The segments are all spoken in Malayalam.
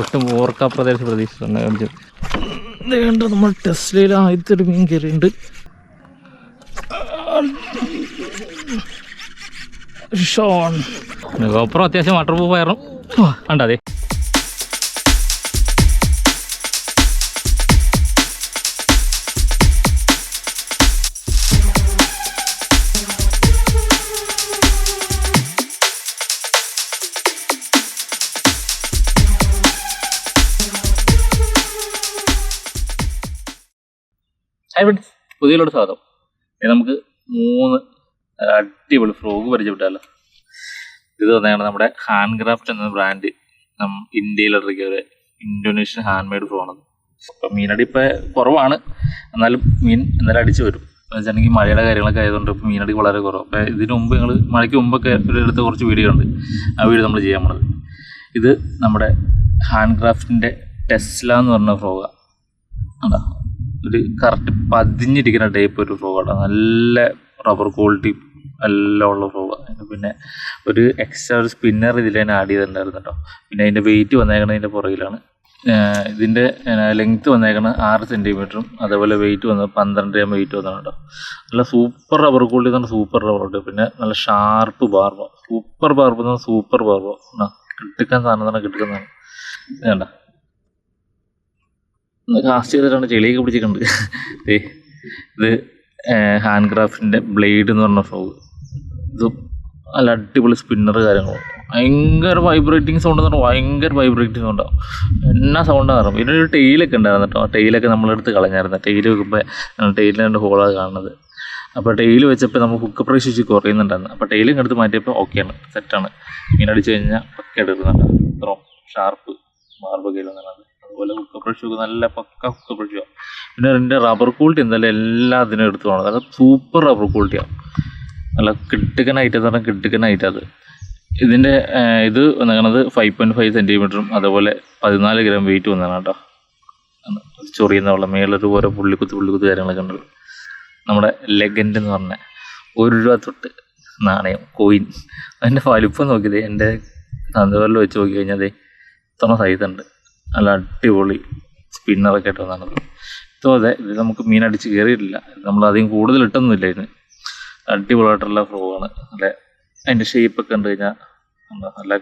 ഒട്ടും ഓർക്കാ പ്രദേശം പ്രതീക്ഷിച്ചിട്ടുണ്ട്. കാണിച്ചത് ഇത് കണ്ട നമ്മൾ ടെസ്ലയിൽ ആദ്യത്തെ ഒരു മീൻ കയറിയുണ്ട് ഷോൺ. ഗോപ്രം അത്യാവശ്യം വാട്ടർ പ്രൂഫ് ആയിരുന്നു കണ്ടതെ ഫ്രണ്ട്സ് പുതിയലോട് സ്വാഗതം. ഇനി നമുക്ക് മൂന്ന് അടിപൊളി ഫ്രോഗ് പരിചയപ്പെട്ടല്ലോ ഇത് തന്നെയാണ് നമ്മുടെ ഹാൻഡ് ക്രാഫ്റ്റ് എന്ന ബ്രാൻഡ് ഇന്ത്യയിൽ ഇറക്കിയ ഒരു ഇന്തോനേഷ്യൻ ഹാൻഡ് മെയ്ഡ് ആണ് അപ്പം മീനടി ഇപ്പം കുറവാണ്. എന്നാലും മീൻ എന്നാലും അടിച്ചു വരും. വെച്ചിട്ടുണ്ടെങ്കിൽ മഴയുടെ കാര്യങ്ങളൊക്കെ ആയതുകൊണ്ട് ഇപ്പം മീനടി വളരെ കുറവ് അപ്പം ഇതിന് മുമ്പ് ഞങ്ങൾ മഴയ്ക്ക് മുമ്പൊക്കെ ഒരു എടുത്ത കുറച്ച് വീഡിയോ ഉണ്ട്. ആ വീഡിയോ നമ്മൾ ചെയ്യാൻ പോണത്. ഇത് നമ്മുടെ ഹാൻഡ് ക്രാഫ്റ്റിന്റെ ടെസ്ല എന്ന് പറഞ്ഞ ഫ്രോഗാണ് അതാ ഒരു കറക്റ്റ് പതിഞ്ഞിരിക്കുന്ന ടൈപ്പ് ഒരു ഫ്രോഗാണ് നല്ല റബ്ബർ ക്വാളിറ്റി എല്ലാം ഉള്ള ഫ്രോഗാണ് പിന്നെ ഒരു എക്സ്ട്രാ ഒരു സ്പിന്നർ ഇതിൽ തന്നെ ആഡ് ചെയ്തിട്ടുണ്ടായിരുന്നു കേട്ടോ പിന്നെ അതിന്റെ വെയിറ്റ് വന്നേക്കണത് ഇതിന്റെ പുറകിലാണ്. ഇതിന്റെ ലെങ്ത്ത് വന്നേക്കണത് ആറ് സെന്റിമീറ്ററും അതേപോലെ വെയിറ്റ് വന്നത് പന്ത്രണ്ട് എം വെയിറ്റ് വന്നതാണ് കേട്ടോ നല്ല സൂപ്പർ റബ്ബർ ക്വാളിറ്റി എന്ന് സൂപ്പർ റബ്ബർ ഉണ്ട് പിന്നെ നല്ല ഷാർപ്പ് ബാർബ സൂപ്പർ ബാർബ് എന്ന് സൂപ്പർ ബാർബ കിട്ടുക്കാൻ സാധനം തന്നെ കിട്ടിക്കുന്നതാണ് കണ്ട? കാസ്റ്റ് ചെയ്തിട്ടാണ് ചെളിയൊക്കെ പിടിച്ചിട്ടുണ്ട്. ഇത് ഹാൻഡ് ക്രാഫ്റ്റിന്റെ ബ്ലേഡ് എന്ന് പറഞ്ഞ ഫ്രോഗ്. ഇത് നല്ല അടിപൊളി സ്പിന്നർ കാര്യങ്ങളും. ഭയങ്കര വൈബ്രേറ്റിംഗ് സൗണ്ട് എന്ന് പറഞ്ഞാൽ ഭയങ്കര വൈബ്രേറ്റിംഗ് സൗണ്ടാണ് എന്നാ സൗണ്ടാണ് അറിയാം? ഒരു ടെയിലൊക്കെ ഉണ്ടായിരുന്നു കേട്ടോ ടെയിലൊക്കെ നമ്മളെടുത്ത് കളഞ്ഞായിരുന്നു. ടെയിൽ വെക്കുമ്പോൾ ടെയിലിന് രണ്ട് ഹോളാണ് കാണുന്നത്. അപ്പോൾ ടെയിൽ വെച്ചപ്പോൾ നമുക്ക് ഹുക്ക് പ്രൈസ് വെച്ച് കുറയുന്നുണ്ടായിരുന്നു. അപ്പോൾ ടെയിലും എടുത്ത് മാറ്റിയപ്പോൾ ഓക്കെയാണ് സെറ്റാണ് ഇങ്ങനെ അടിച്ച് കഴിഞ്ഞാൽ പക്കെ എടുക്കുന്നുണ്ട് ഇത്രയും ഷാർപ്പ് മാർബ് കയ്യിൽ ഇടുന്നുണ്ട്. അതുപോലെ ഹുക്ക് ബ്രഷ് നല്ല പക്ക ഹുക്ക് ബ്രഷ് പിന്നെ അതിന്റെ റബ്ബർ ക്വാളിറ്റി എന്തായാലും എല്ലാ അതിനും എടുത്തു പോകണം നല്ല സൂപ്പർ റബ്ബർ ക്വാളിറ്റിയാണ് നല്ല കിട്ടുക്കൻ ഹൈറ്റ് എന്ന് പറഞ്ഞാൽ കിട്ടുക്കനായിട്ട് അത്. ഇതിന്റെ ഇത് വന്നേക്കണത് ഫൈവ് പോയിന്റ് ഫൈവ് സെന്റിമീറ്ററും അതേപോലെ പതിനാല് ഗ്രാം വെയിറ്റ് വന്നതാണ് കേട്ടോ. ചൊറിയുന്ന വെള്ളം മേളൊരു ഓരോ പുള്ളിക്കുത്ത് പുള്ളിക്കുത്ത് കാര്യങ്ങളൊക്കെ ഉണ്ട്. നമ്മുടെ ലെഗൻഡ് എന്ന് പറഞ്ഞ ഒരു രൂപ തൊട്ട് നാണയം കോയിൻ അതിന്റെ വലിപ്പം നോക്കിയത് എന്റെ തന്തവരിൽ വെച്ച് നോക്കി കഴിഞ്ഞാൽ ഇത്ര സൈസ് ഉണ്ട്. നല്ല അടിപൊളി സ്പിന്നറൊക്കെ ആയിട്ട് വന്നാണത് ഇപ്പോൾ അതെ ഇത് നമുക്ക് മീൻ അടിച്ച് കയറിയിട്ടില്ല നമ്മൾ അധികം കൂടുതൽ ഇട്ടൊന്നുമില്ല ഇതിന് അടിപൊളിയായിട്ടുള്ള ആണ്. നല്ല അതിന്റെ ഷേപ്പൊക്കെ കണ്ടു കഴിഞ്ഞാൽ എന്താ നല്ല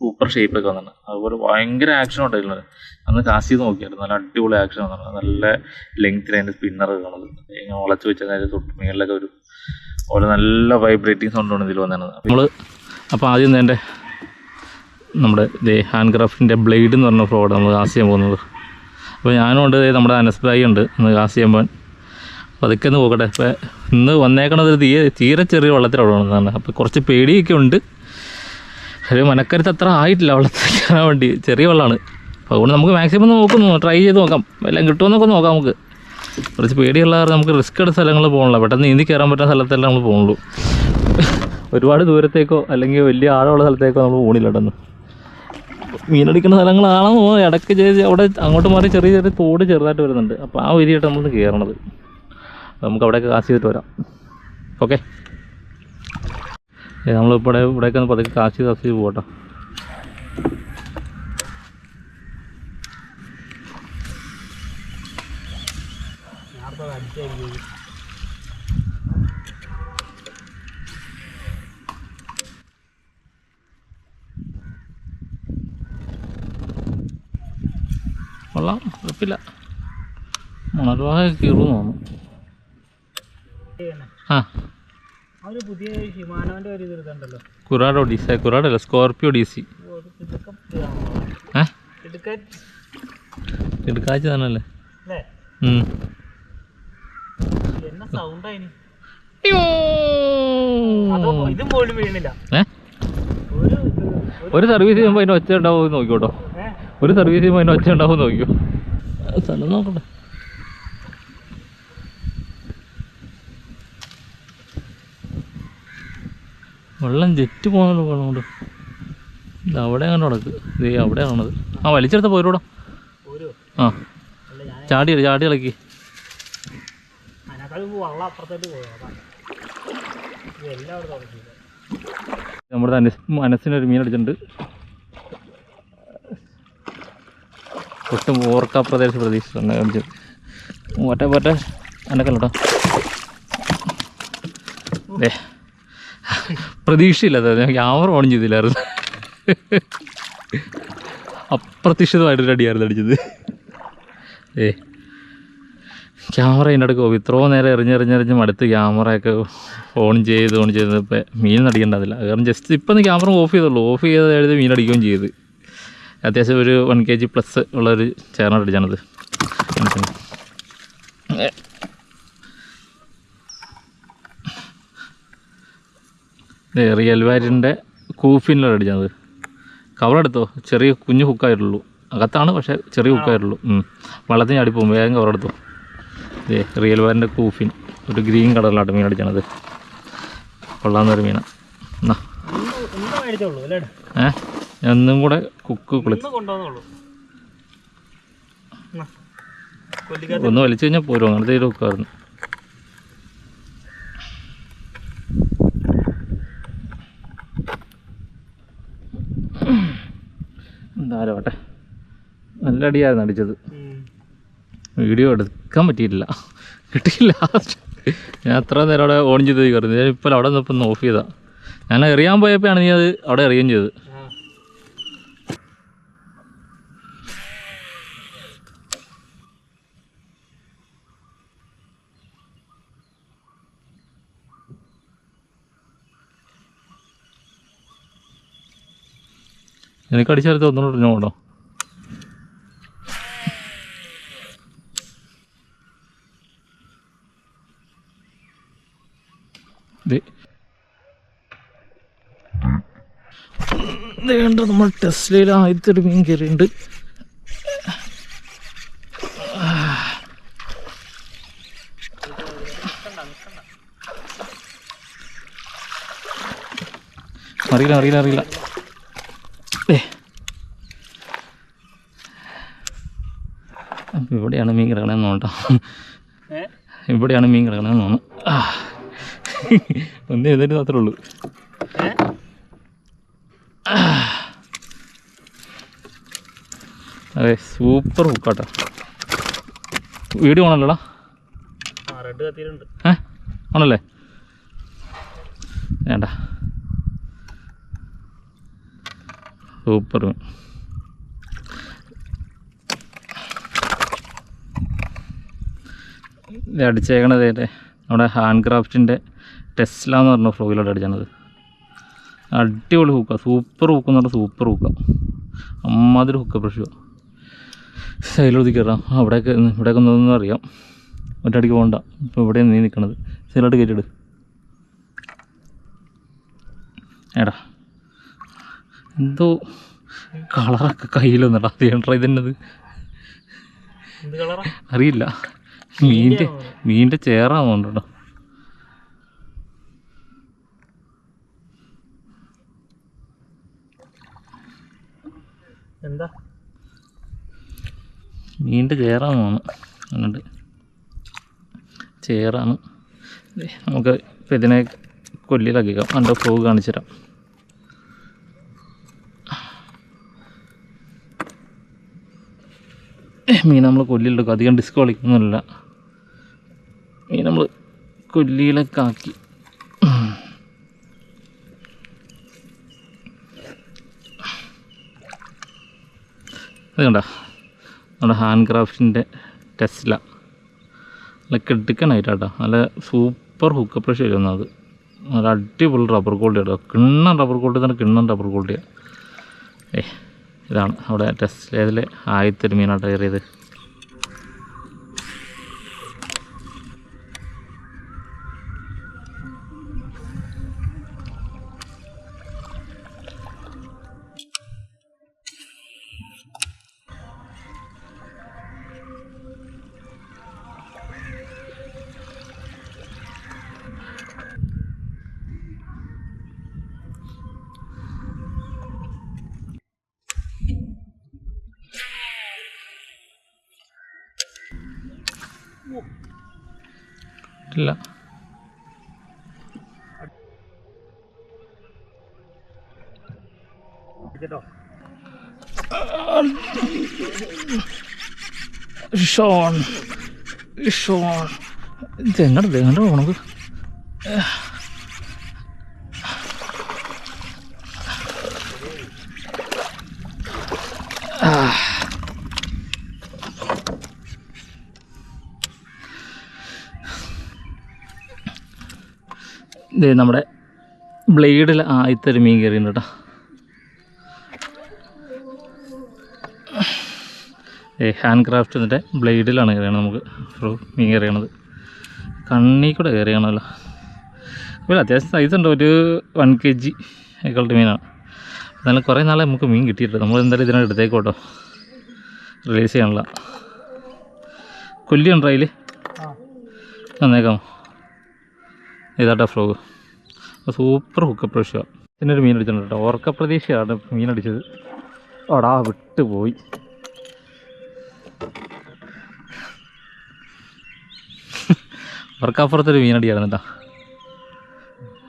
സൂപ്പർ ഷേപ്പൊക്കെ വന്നിട്ടുണ്ട് അതുപോലെ ഭയങ്കര ആക്ഷൻ ഉണ്ടായിരുന്നു. അന്ന് കാശി നോക്കിയായിരുന്നു. നല്ല അടിപൊളി ആക്ഷൻ വന്നിട്ടുണ്ട് നല്ല ലെങ്ത്തിൽ അതിന്റെ സ്പിന്നർ കാണുന്നത്. ഇങ്ങനെ വളച്ച് വെച്ചാൽ തൊട്ട് മേളിലൊക്കെ ഒരു അതുപോലെ നല്ല വൈബ്രേറ്റിംഗ് സൗണ്ടാണ് ഇതിൽ വന്നത് നമ്മൾ അപ്പോൾ ആദ്യം തന്നെ നമ്മുടെ ഇതേ ഹാൻഡ് ക്രാഫ്റ്റിന്റെ ബ്ലേഡ് എന്ന് പറഞ്ഞ ഫ്രോഡ് നമ്മൾ കാസ് ചെയ്യാൻ പോകുന്നത്. അപ്പോൾ ഞാനും ഉണ്ട് നമ്മുടെ അനസ്ബായി ഉണ്ട് ഇന്ന് കാസ് ചെയ്യാൻ പോകാൻ അപ്പോൾ പതുക്കെ ഒന്ന് പോകട്ടെ ഇപ്പോൾ ഇന്ന് വന്നേക്കണത് തീരെ തീരെ ചെറിയ വെള്ളത്തിലാണ് അപ്പോൾ കുറച്ച് പേടിയൊക്കെ ഉണ്ട്. ഒരു മനക്കരുത്ത് അത്ര ആയിട്ടില്ല വെള്ളത്തിൽ കയറാൻ വേണ്ടി. ചെറിയ വെള്ളമാണ്. അപ്പോൾ അതുകൊണ്ട് നമുക്ക് മാക്സിമം നോക്കുന്നു ട്രൈ ചെയ്ത് നോക്കാം. എല്ലാം കിട്ടുമെന്നൊക്കെ നോക്കാം നമുക്ക്. കുറച്ച് പേടിയുള്ള കാരണം നമുക്ക് റിസ്ക് എടുത്ത സ്ഥലങ്ങളിൽ പോകണല്ലോ പെട്ടെന്ന് നീന്തി കയറാൻ പറ്റുന്ന സ്ഥലത്തെല്ലാം നമ്മൾ പോകുള്ളൂ ഒരുപാട് ദൂരത്തേക്കോ അല്ലെങ്കിൽ വലിയ ആഴമുള്ള സ്ഥലത്തേക്കോ നമ്മൾ പോകണില്ല പെട്ടെന്ന് മീനടിക്കുന്ന സ്ഥലങ്ങളാണെന്ന് തോന്നുന്നു. ഇടയ്ക്ക് ചേച്ചി അവിടെ അങ്ങോട്ട് മാറി ചെറിയ ചെറിയ തോട് ചെറുതായിട്ട് വരുന്നുണ്ട്. അപ്പോൾ ആ വരിയായിട്ട് നമ്മൾ കയറണത് നമുക്ക് അവിടെയൊക്കെ കാശ് ചെയ്തിട്ട് വരാം. ഓക്കെ? നമ്മളിപ്പോൾ ഇവിടെ ഇവിടെയൊക്കെ ഒന്ന് പതുക്കെ കാശ് കാശ് പോകട്ടോ കൊള്ളാം കുഴപ്പമില്ല. മണൽവാഹ കീറു തോന്നുന്നു ആ. പുതിയ ഹിമാനോന്റെ ഒരു ഇതുണ്ടല്ലോ. കുറാഡോ അല്ല സ്കോർപ്പിയോ ഡി സി. എടുക്കാച്ച തന്നെയല്ലേ ഒരു സർവീസ് ചെയ്യുമ്പോൾ അതിന് ഒച്ച ഉണ്ടാവും നോക്കിക്കോട്ടോ? ഒരു സർവീസ് ചെയ്യുമ്പോൾ അതിന് ഒച്ച ഉണ്ടാവും നോക്കിയോ സ്ഥലം നോക്കട്ടെ. വെള്ളം ജെറ്റ് പോകുന്നല്ലോ വെള്ളം ഇത് അവിടെ അങ്ങനെ നടക്ക്. ഇത് അവിടെ ആണത്. ആ വലിച്ചെടുത്ത പോരൂടാ ആ. ചാടി ചാടി ഇളക്കി. നമ്മുടെ മനസ് മനസ്സിനൊരു മീൻ അടിച്ചിട്ടുണ്ട്. ഒട്ടും ഓർക്കാ പ്രദേശം പ്രതീക്ഷിച്ചിട്ടുണ്ട്. കാണിച്ചത് പോട്ടെ പോട്ടെ അനക്കല്ലോ ഏ പ്രതീക്ഷയില്ല ക്യാമറ ഓൺ ചെയ്തില്ലായിരുന്നു. അപ്രതീക്ഷിതമായിട്ടൊരു അടിയായിരുന്നു അടിച്ചത്. ഏ ക്യാമറ അതിന്റെ അടുക്ക് ഇത്രയും നേരം എറിഞ്ഞെറിഞ്ഞെറിഞ്ഞ് മടുത്ത് ക്യാമറയൊക്കെ ഓൺ ചെയ്ത് ഓൺ ചെയ്ത് ഇപ്പം മീൻ അടിക്കേണ്ടതില്ല കാരണം ജസ്റ്റ് ഇപ്പം ക്യാമറ ഓഫ് ചെയ്തുള്ളൂ. ഓഫ് ചെയ്ത് എഴുതി മീൻ അടിക്കുകയും ചെയ്ത്. അത്യാവശ്യം ഒരു വൺ കെ ജി പ്ലസ് ഉള്ളൊരു ചേർന്ന അടിച്ചാണത് റിയൽ വാരിന്റെ കൂഫിനിലാണ് അടിച്ചത് കവറെടുത്തോ ചെറിയ കുഞ്ഞു ഹുക്കായിട്ടുള്ളൂ അകത്താണ് പക്ഷേ ചെറിയ ഹുക്കായിട്ടുള്ളൂ വെള്ളത്തിന് ചാടി പോകും വേഗം കവറെടുത്തു ഇതേ റിയൽ വാരിന്റെ കൂഫിൻ. ഒരു ഗ്രീൻ കളറിലാണ് മീൻ അടിച്ചണത് കൊള്ളാവുന്നൊരു മീനാണ് എന്നാ ഒന്ന് ഒന്ന് ഒന്നും കൂടെ കുക്ക് കുളി ഒന്ന് എന്നാ. ഒന്ന് വലിച്ചു കഴിഞ്ഞാൽ പോരും അങ്ങനത്തെ ഒരു ഹുക്കായിരുന്നു എന്തായാലും നല്ല അടിയായിരുന്നു അടിച്ചത്. വീഡിയോ എടുക്കാൻ പറ്റിയിട്ടില്ല. കിട്ടിയില്ല. ഞാൻ അത്ര നേരം അവിടെ ഓൺ ചെയ്ത് കയറുന്നു ഞാൻ ഇപ്പോൾ അവിടെ നിന്നപ്പോൾ ഓഫ് ചെയ്താൽ ഞാൻ എറിയാൻ പോയപ്പോഴാണ് നീ അത് അവിടെ എറിയുകയും ചെയ്തത്. എനിക്ക് അടിച്ചെടുത്ത് ഒന്നുകൂടെ ഞാൻ പോകണോ വേണ്ട നമ്മൾ ടെസ്ലയിൽ ആദ്യത്തെ ഒരു മീൻ കയറിയുണ്ട് അറിയില്ല അറിയില്ല അറിയില്ല ഏ അപ്പം ഇവിടെയാണ് മീൻ കിടക്കണമെന്ന് തോന്നട്ടോ? ഇവിടെയാണ് മീൻ കിടക്കണമെന്ന് തോന്നുന്നു. ഒന്ന് എഴുന്നേറ്റ് മാത്രമേ ഉള്ളൂ? അതെ സൂപ്പർ ഹുക്കാട്ടോ വീഡിയോ ആണല്ലോടാ ഏ? ആണല്ലേ വേണ്ട. സൂപ്പർ മീൻ ഇത് അടിച്ചേക്കണത് നമ്മുടെ ഹാൻഡ് ക്രാഫ്റ്റിന്റെ ടെസ്ല എന്ന് പറഞ്ഞ ഫ്ലോയിലോട്ട് അടിച്ചത് അടിപൊളി ഹൂക്ക. സൂപ്പർ ഹൂക്ക് എന്ന് പറഞ്ഞാൽ സൂപ്പർ ഹൂക്ക. അമ്മാതിരി ഹുക്ക പ്രശ്ന. സൈഡിലോട്ട് കയറാം. അവിടെയൊക്കെ ഇവിടെയൊക്കെ ഒന്നും അറിയാം. ഒറ്റയടിക്ക് പോകണ്ട. ഇപ്പോൾ ഇവിടെ നീ നിൽക്കണത് സൈഡിലോട്ട് കയറ്റിട് എടാ. എന്തോ കളറൊക്കെ കയ്യിലൊന്നടാ അറിയണ്ടാ ഇതെന്നത് എന്ത് കളറാ? അറിയില്ല. മീന്റെ മീന്റെ ചേറാ കേട്ടോ എന്താ? മീന്റെ ചേറാന്ന് അങ്ങോട്ട് ചേറാണ്. നമുക്ക് ഇപ്പം ഇതിനെ കൊല്ലിലാക്കിക്കാം അതിന്റെ ഫ്ലോഗ് കാണിച്ചു തരാം മീൻ നമ്മൾ കൊല്ലിലെടുക്കും. അധികം ഡിസ്ക് നമ്മൾ കൊല്ലിയിലൊക്കെ ആക്കി. അത് കണ്ട? നമ്മുടെ ഹാൻഡ് ക്രാഫ്റ്റിന്റെ ടെസ്ല. നല്ല കെട്ടിക്കണായിട്ടാ നല്ല സൂപ്പർ ഹുക്ക് പ്രഷ് വരുന്നത് അത്. നല്ല അടിപൊളി റബ്ബർ ക്വാളിറ്റി ആട്ടോ കിണ്ണം റബ്ബർ ക്വാളിറ്റി തന്നെ കിണ്ണം റബ്ബർ ക്വാളിറ്റിയാണ് ഏ ഇതാണ് അവിടെ ടെസ്റ്റിലേതിൽ ആദ്യത്തെ മീനാട്ടോ കയറിയത്. ഇല്ല. ഷോൺ ഷോൺ ഇത് എങ്ങോട്ട് എങ്ങോട്ട് ഇത് നമ്മുടെ ബ്ലേഡിൽ ആദ്യത്തെ ഒരു മീൻ കയറിയുണ്ട് കേട്ടോ ഏ ഹാൻഡ് ക്രാഫ്റ്റിന്റെ ബ്ലേഡിലാണ് കയറിയണത് നമുക്ക്. ഫ്രൂ മീൻ കയറിയണത്. കണ്ണി കൂടെ കയറിയാണല്ലോ. അപ്പോൾ അത്യാവശ്യം സൈസ് ഉണ്ട്. ഒരു വൺ കെ ജി ആയിക്കോട്ടെ മീനാണ്. എന്നാലും കുറേ നാളെ നമുക്ക് മീൻ കിട്ടിയിട്ടുണ്ട് നമ്മൾ എന്തായാലും ഇതിനോട് എടുത്തേക്കോട്ടോ. റിലീസ് ചെയ്യാനുള്ള. കൊല്ലിയുണ്ടോ അതിൽ ആ. നന്നേക്കാമോ ഇതാട്ടോ ഫ്രോഗ് സൂപ്പർ ഹുക്കപ്പ് പിന്നെ ഒരു മീൻ അടിച്ചിട്ടുണ്ട് കേട്ടോ. ഓർക്ക പ്രതീക്ഷയാണ് മീൻ അടിച്ചത്. ഓടാ വിട്ട് പോയി. ഓർക്കപ്പുറത്തൊരു മീനടിയായിരുന്നു കേട്ടോ.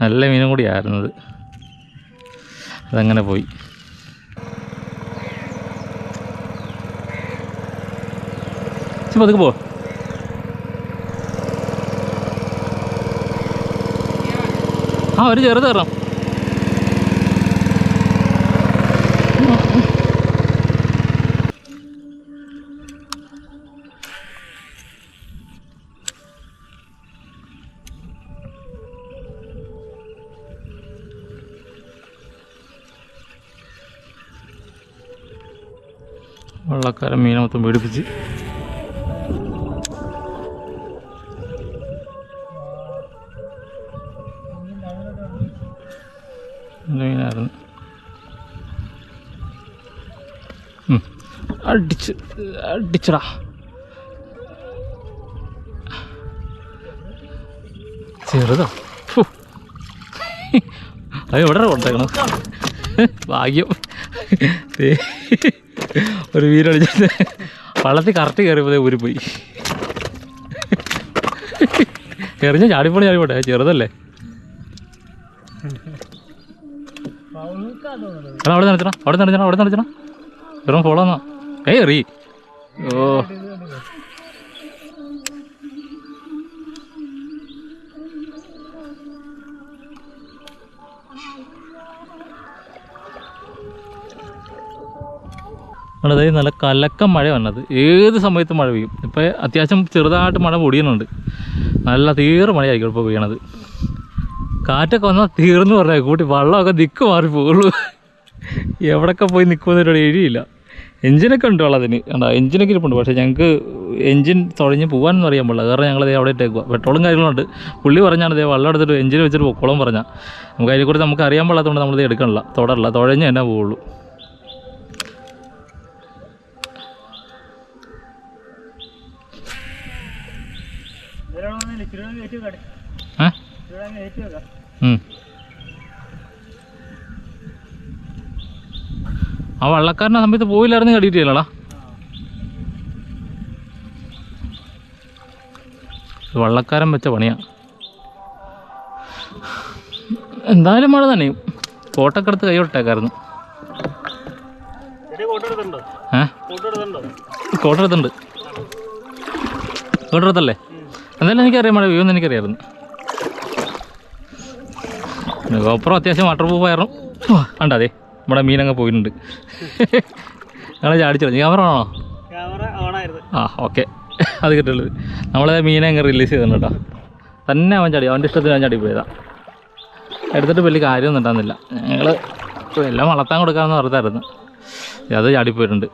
നല്ല മീനും കൂടി ആയിരുന്നത്. അതങ്ങനെ പോയി. പതുക്കെ പോ. ആ ഒരു ചെറുത് കയറാം വെള്ളക്കാരൻ മീനെ മൊത്തം പേടിപ്പിച്ച്. അടിച്ച് അടിച്ചടാ. ചെറുതോ. അത് എവിടെ കൊണ്ടേക്കണം ഭാഗ്യം. ഒരു വീരടിച്ചിട്ട് വള്ളത്തിൽ കറക്റ്റ് കയറിയപ്പോൾ ഊരി പോയി എറിഞ്ഞ ചാടിപ്പോണി ചാടിപ്പോട്ടെ ചെറുതല്ലേ? അവിടെ നടത്തണം അവിടെ നടത്തണം അവിടെ നടത്തണം വെറും ഫോളോ എന്നാ ഏയ് എറി. ഓ. അതായത് നല്ല കലക്കം മഴ വന്നത്. ഏത് സമയത്തും മഴ പെയ്യും. ഇപ്പോൾ അത്യാവശ്യം ചെറുതായിട്ട് മഴ പൊടിയുന്നുണ്ട്. നല്ല തീർ മഴയായിരിക്കും ഇപ്പോൾ പെയ്യണത്. കാറ്റൊക്കെ വന്നാൽ തീർന്നു പറഞ്ഞാൽ കൂട്ടി വള്ളമൊക്കെ ദിക്ക് മാറി പോകുള്ളൂ എവിടൊക്കെ പോയി നിൽക്കുമെന്നൊരു എഴുതിയില്ല എഞ്ചിനൊക്കെ ഉണ്ട് വെള്ളത്തിന് കണ്ടോ എഞ്ചിനൊക്കെ ഇരിപ്പുണ്ട്. പക്ഷേ ഞങ്ങൾക്ക് എഞ്ചിൻ തുഴഞ്ഞ് എന്ന് അറിയാൻ പാടില്ല. കാരണം ഞങ്ങൾ അവിടെ ഇട്ടേക്കുക പെട്രോളും കാര്യങ്ങളുണ്ട്. പുള്ളി പറഞ്ഞാണ് ഇതേ വെള്ളം എടുത്തിട്ട് എഞ്ചിൻ വെച്ചിട്ട് പൊക്കോളം പറഞ്ഞാൽ നമുക്ക് അതിനെക്കുറിച്ച് നമുക്ക് അറിയാൻ പാടാത്തതുകൊണ്ട് നമ്മളിത് എടുക്കണില്ല. തുടരില്ല തുഴഞ്ഞ് തന്നെ പോവുള്ളൂ. ഏ? ആ വള്ളക്കാരനെ സമയത്ത് പോയില്ലായിരുന്നു കടിയിട്ടില്ലടാ. വള്ളക്കാരൻ വെച്ച പണിയാ. എന്തായാലും മഴ തന്നെ. കോട്ടക്കടുത്ത് കൈവിട്ടേക്കായിരുന്നു കോട്ടടുത്തുണ്ട് കോട്ടടുത്തല്ലേ എടുത്തിട്ടുണ്ടോ? ഏ? കോട്ടെടുത്തുണ്ട് കോട്ടെടുത്തല്ലേ എന്തായാലും എനിക്കറിയാം മഴ പെയ്യുമെന്ന് എനിക്കറിയായിരുന്നു. അപ്പുറം അത്യാവശ്യം വാട്ടർ പ്രൂഫ് ആയിരുന്നു കണ്ടതേ നമ്മുടെ മീനങ്ങ് പോയിട്ടുണ്ട്. ഞങ്ങൾ ചാടിച്ചു ക്യാമറ ആണോ? ആ ഓക്കെ. അത് കിട്ടുള്ളത് നമ്മളെ മീനെ അങ്ങ് റിലീസ് ചെയ്തിട്ടുണ്ട് കേട്ടോ. തന്നെ അവൻ ചാടി. അവന്റെ ഇഷ്ടത്തിന് അവൻ ചാടി പോയതാ എടുത്തിട്ട് വലിയ കാര്യമൊന്നും ഉണ്ടാകുന്നില്ല. ഞങ്ങൾ എല്ലാം വളർത്താൻ കൊടുക്കാമെന്ന് പറഞ്ഞായിരുന്നു അത് ചാടിപ്പോയിട്ടുണ്ട്.